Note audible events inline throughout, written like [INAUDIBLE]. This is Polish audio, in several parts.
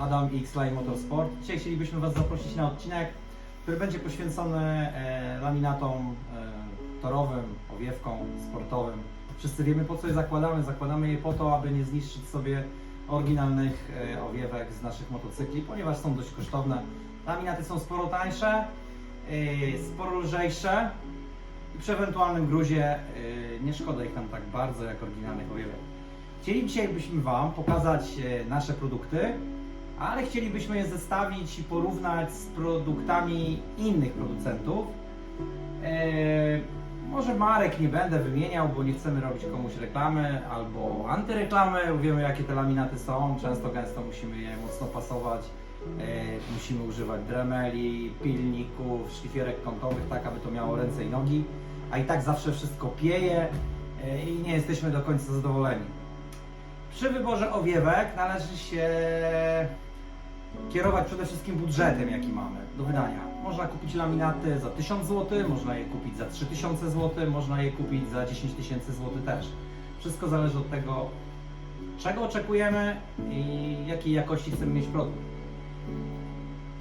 Adam X Line Motorsport. Dzisiaj chcielibyśmy Was zaprosić na odcinek, który będzie poświęcony e, laminatom e, torowym, owiewkom, sportowym. Wszyscy wiemy po co je zakładamy. Zakładamy je po to, aby nie zniszczyć sobie oryginalnych e, owiewek z naszych motocykli, ponieważ są dość kosztowne. Laminaty są sporo tańsze, e, sporo lżejsze i przy ewentualnym gruzie e, nie szkoda ich tam tak bardzo jak oryginalnych owiewek. Chcieli dzisiejbyśmy Wam pokazać e, nasze produkty, ale chcielibyśmy je zestawić i porównać z produktami innych producentów. E, może marek nie będę wymieniał, bo nie chcemy robić komuś reklamy albo antyreklamy. Wiemy jakie te laminaty są, często gęsto musimy je mocno pasować. E, musimy używać dremeli, pilników, szlifierek kątowych, tak aby to miało ręce i nogi, a i tak zawsze wszystko pieje e, i nie jesteśmy do końca zadowoleni. Przy wyborze owiewek należy się kierować przede wszystkim budżetem, jaki mamy do wydania. Można kupić laminaty za 1000 zł, można je kupić za 3000 zł, można je kupić za 10 tysięcy zł też. Wszystko zależy od tego, czego oczekujemy i jakiej jakości chcemy mieć produkt.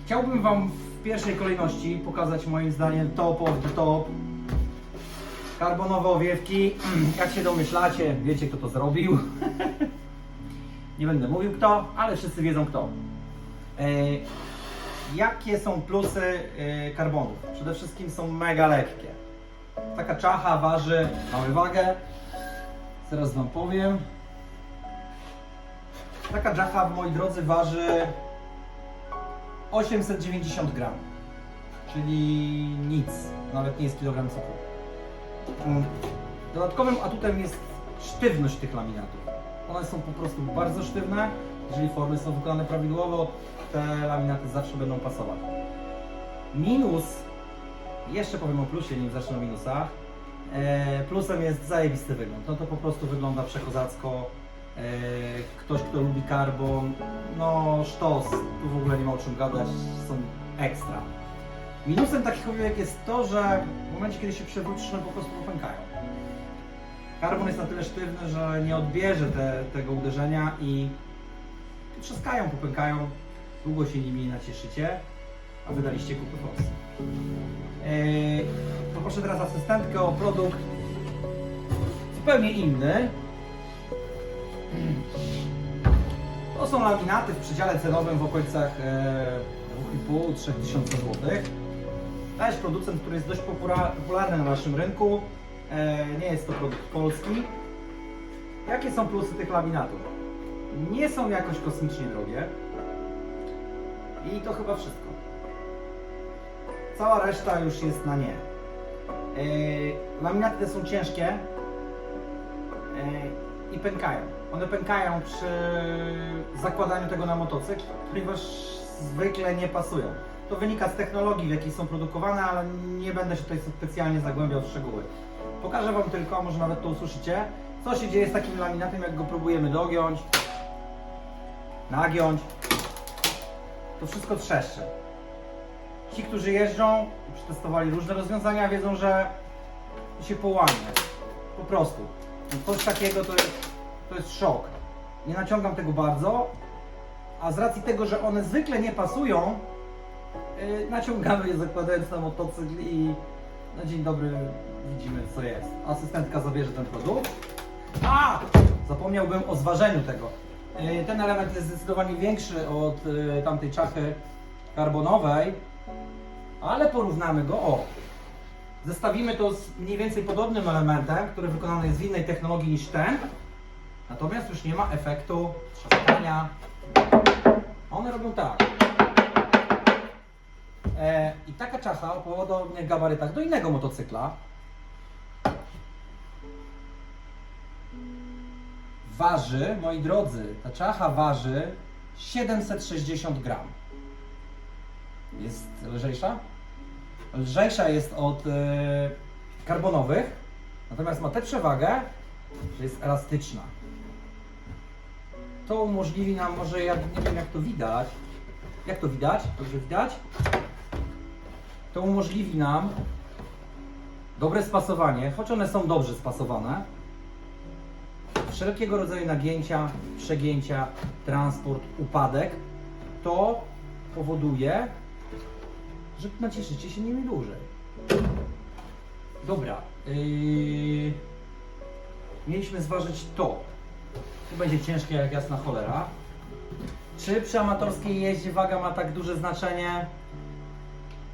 Chciałbym Wam w pierwszej kolejności pokazać moim zdaniem top of the top karbonowe owiewki. [CLEARS THROAT] Jak się domyślacie, wiecie kto to zrobił. [LAUGHS] Nie będę mówił kto, ale wszyscy wiedzą kto. E, jakie są plusy e, karbonów? Przede wszystkim są mega lekkie. Taka czacha waży, mamy wagę, zaraz Wam powiem. Taka czacha, moi drodzy, waży 890 gram, czyli nic, nawet nie jest kilogram cukru. Mm. Dodatkowym atutem jest sztywność tych laminatów. One są po prostu bardzo sztywne. Jeżeli formy są wykonane prawidłowo, te laminaty zawsze będą pasować. Minus, jeszcze powiem o plusie, nim zacznę o minusach. E, plusem jest zajebisty wygląd. No to po prostu wygląda przekozacko. E, ktoś, kto lubi karbon, no sztos, tu w ogóle nie ma o czym gadać, są ekstra. Minusem takich owiewek jest to, że w momencie, kiedy się przewrócisz, one po prostu popękają. Karbon jest na tyle sztywny, że nie odbierze te, tego uderzenia i trzaskają, popękają. Długo się nimi nacieszycie, a wydaliście kupy forsy. Eee, poproszę teraz asystentkę o produkt zupełnie inny. To są laminaty w przedziale cenowym w okolicach e, 2,5-3 tysiąca złotych. Też producent, który jest dość popularny na naszym rynku. E, nie jest to produkt polski. Jakie są plusy tych laminatów? Nie są jakoś kosmicznie drogie. I to chyba wszystko. Cała reszta już jest na nie. E, laminaty te są ciężkie e, i pękają. One pękają przy zakładaniu tego na motocykl, ponieważ zwykle nie pasują. To wynika z technologii, w jakiej są produkowane, ale nie będę się tutaj specjalnie zagłębiał w szczegóły. Pokażę Wam tylko, może nawet to usłyszycie, co się dzieje z takim laminatem, jak go próbujemy dogiąć, nagiąć. To wszystko trzeszczy. Ci, którzy jeżdżą i przetestowali różne rozwiązania, wiedzą, że się połamie. Po prostu. No Coś takiego to jest, to jest szok. Nie naciągam tego bardzo, a z racji tego, że one zwykle nie pasują, yy, naciągamy je zakładając na motocykl i na dzień dobry widzimy co jest. Asystentka zabierze ten produkt. A! Zapomniałbym o zważeniu tego. Yy, Ten element jest zdecydowanie większy od yy, tamtej czachy karbonowej, ale porównamy go o. Zestawimy to z mniej więcej podobnym elementem, który wykonany jest w innej technologii niż ten, natomiast już nie ma efektu trzaskania. One robią tak. E, I taka czacha o podobnych gabarytach do innego motocykla waży, moi drodzy, ta czacha waży 760 gram. Jest lżejsza? Lżejsza jest od e, karbonowych, natomiast ma tę przewagę, że jest elastyczna. To umożliwi nam, może jak, nie wiem jak to widać, jak to widać? Dobrze widać? To umożliwi nam dobre spasowanie, choć one są dobrze spasowane. Wszelkiego rodzaju nagięcia, przegięcia, transport, upadek to powoduje, że nacieszycie się nimi dłużej. Dobra. Yy... Mieliśmy zważyć to. To będzie ciężkie jak jasna cholera. Czy przy amatorskiej jeździe waga ma tak duże znaczenie?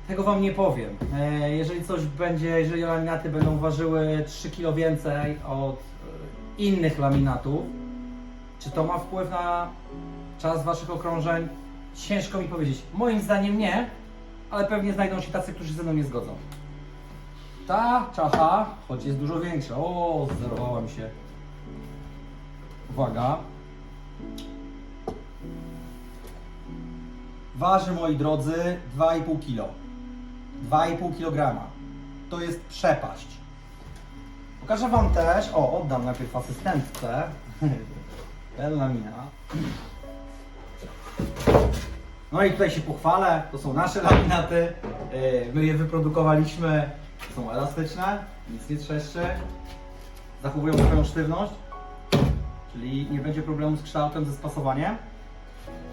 Tego Wam nie powiem. E, Jeżeli coś będzie, jeżeli laminaty będą ważyły 3 kg więcej od innych laminatów, czy to ma wpływ na czas Waszych okrążeń? Ciężko mi powiedzieć. Moim zdaniem nie, ale pewnie znajdą się tacy, którzy ze mną nie zgodzą. Ta czacha, choć jest dużo większa. O, zerwałem się. Uwaga. Waży, moi drodzy, 2,5 kg. 2,5 kg. To jest przepaść. Pokażę Wam też, o, oddam najpierw asystentce. Bella mina. No i tutaj się pochwalę, to są nasze laminaty. Yy, My je wyprodukowaliśmy, są elastyczne, nic nie trzeszczy. Zachowują swoją sztywność, czyli nie będzie problemu z kształtem, ze spasowaniem.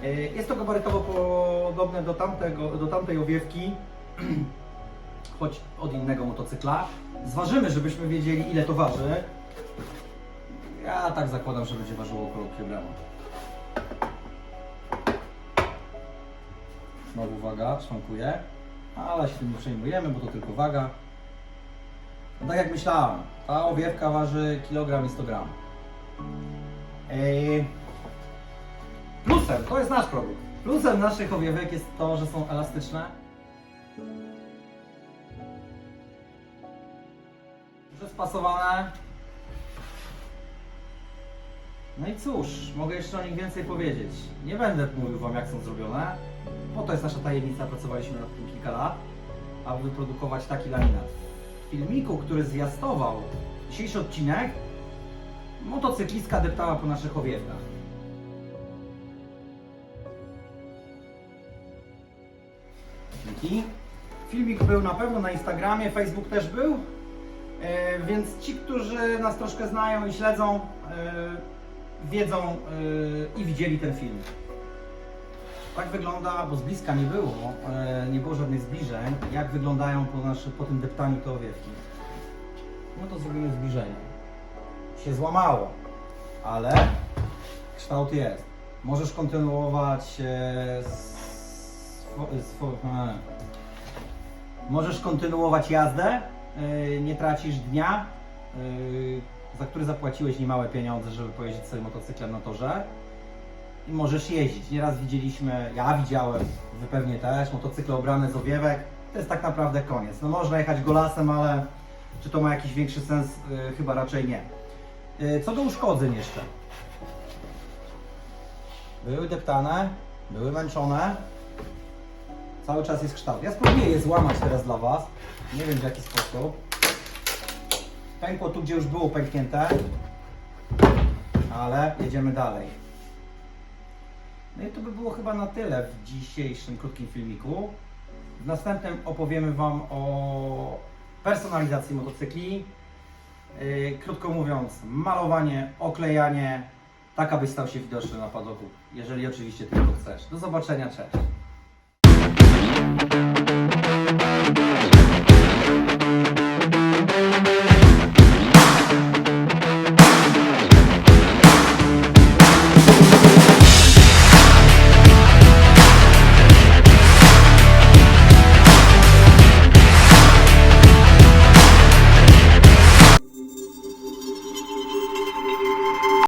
Yy, Jest to gabarytowo podobne do, tamtego, do tamtej owiewki, [CLEARS THROAT] choć od innego motocykla. Zważymy, żebyśmy wiedzieli ile to waży. Ja tak zakładam, że będzie ważyło około kilograma. Znowu waga, szwankuje, ale się tym nie przejmujemy, bo to tylko waga. No tak jak myślałem, ta owiewka waży kilogram i 100 gram. Ej, Plusem, to jest nasz produkt. Plusem naszych owiewek jest to, że są elastyczne. Przespasowane. No i cóż, mogę jeszcze o nich więcej powiedzieć. Nie będę mówił Wam jak są zrobione, bo to jest nasza tajemnica, pracowaliśmy nad tym kilka lat, aby wyprodukować taki laminat. W filmiku, który zwiastował dzisiejszy odcinek, motocyklistka deptała po naszych owiewkach. Dzięki. Filmik był na pewno na Instagramie, Facebook też był. E, więc ci, którzy nas troszkę znają i śledzą, e, wiedzą e, i widzieli ten film. Tak wygląda, bo z bliska nie było, nie było żadnych zbliżeń, jak wyglądają po, naszy, po tym deptaniu te owiewki. No to zrobimy zbliżenie. Się złamało, ale kształt jest. Możesz kontynuować Możesz kontynuować jazdę, nie tracisz dnia, yy, za który zapłaciłeś niemałe pieniądze, żeby pojeździć sobie motocyklem na torze. I możesz jeździć. Nieraz widzieliśmy, ja widziałem, wy pewnie też, motocykle obrane z owiewek. To jest tak naprawdę koniec. No można jechać go lasem, ale czy to ma jakiś większy sens? Yy, chyba raczej nie. Co do uszkodzeń jeszcze. Były deptane, były męczone, Cały czas jest kształt. Ja spróbuję je złamać teraz dla Was. Nie wiem w jaki sposób. Pękło tu, gdzie już było pęknięte. Ale jedziemy dalej. No i to by było chyba na tyle w dzisiejszym krótkim filmiku. W następnym opowiemy Wam o personalizacji motocykli. Yy, krótko mówiąc, malowanie, oklejanie, tak aby stał się widoczny na padoku. Jeżeli oczywiście tylko chcesz. Do zobaczenia, cześć.